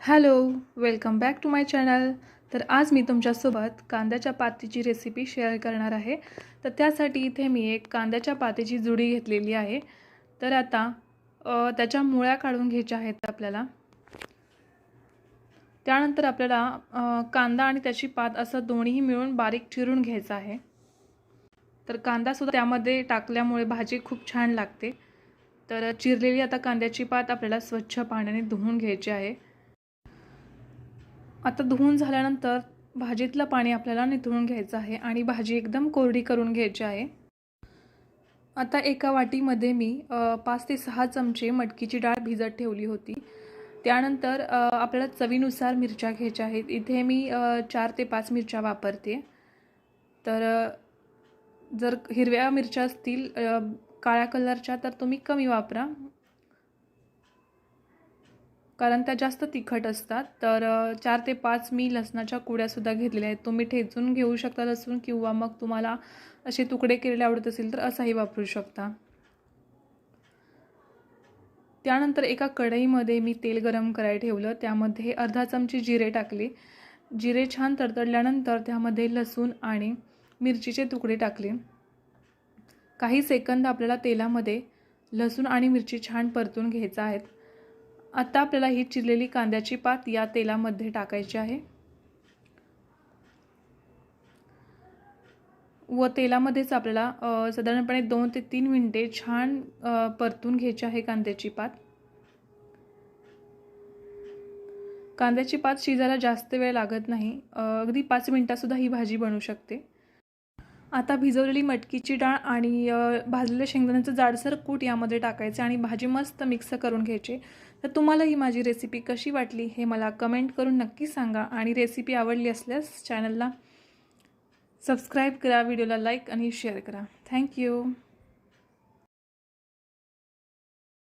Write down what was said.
Hello welcome back to my channel. तर आज मी तुमच्यासोबत कांद्याच्या पातीची रेसिपी शेअर करणार आहे. तर त्यासाठी इथे मी एक कांद्याच्या पातीची जुडी घेतलेली आहे. तर आता त्याच्या मुळ्या काढून घ्यायच्या आहेत आपल्याला. त्यानंतर आपल्याला कांदा आणि त्याची पात असं दोन्हीही मिळून बारीक चिरून घ्यायचं आहे. तर कांदासुद्धा त्यामध्ये टाकल्यामुळे भाजी खूप छान लागते. तर चिरलेली आता कांद्याची पात आपल्याला स्वच्छ पाण्याने धुवून घ्यायची आहे. आता धुवून झाल्यानंतर भाजीतलं पाणी आपल्याला निथळून घ्यायचं आहे आणि भाजी एकदम कोरडी करून घ्यायची आहे. आता एका वाटीमध्ये मी पाच ते सहा चमचे मटकीची डाळ भिजत ठेवली होती. त्यानंतर आपल्याला चवीनुसार मिरच्या घ्यायच्या आहेत. इथे मी चार ते पाच मिरच्या वापरते. तर जर हिरव्या मिरच्या असतील काळ्या कलरच्या तर तुम्ही कमी वापरा. कारण त्या जास्त तिखट असतात. तर चार ते पाच मी लसणाच्या कुड्यासुद्धा घेतलेल्या आहेत. तुम्ही ठेचून घेऊ शकता लसूण किंवा मग तुम्हाला असे तुकडे केलेले आवडत असेल तर असाही वापरू शकता. त्यानंतर एका कढईमध्ये मी तेल गरम करायला ठेवलं. त्यामध्ये अर्धा चमचे जिरे टाकले. जिरे छान तडतडल्यानंतर त्यामध्ये लसूण आणि मिरचीचे तुकडे टाकले. काही सेकंद आपल्याला तेलामध्ये लसूण आणि मिरची छान परतून घ्यायचा आहेत. आता आपल्याला ही चिरलेली कांद्याची पात या तेलामध्ये टाकायची आहे. व तेलामध्येच आपल्याला साधारणपणे दोन ते तीन मिनटे छान परतून घ्यायची आहे कांद्याची पात. कांद्याची पात शिजायला जास्त वेळ लागत नाही. अगदी पाच मिनटातसुद्धा ही भाजी बनू शकते. आता भिजवलेली मटकीची डाळ आणि भाजलेलं शेंगदाण्याचं जाडसर कूट यामध्ये टाकायचे आणि भाजी मस्त मिक्स करून घ्यायची. तर तुम्हाला ही माझी रेसिपी कशी वाटली हे मला कमेंट करून नक्की सांगा आणि रेसिपी आवडली असल्यास चॅनलला सबस्क्राईब करा व्हिडिओला लाईक आणि शेअर करा. थँक्यू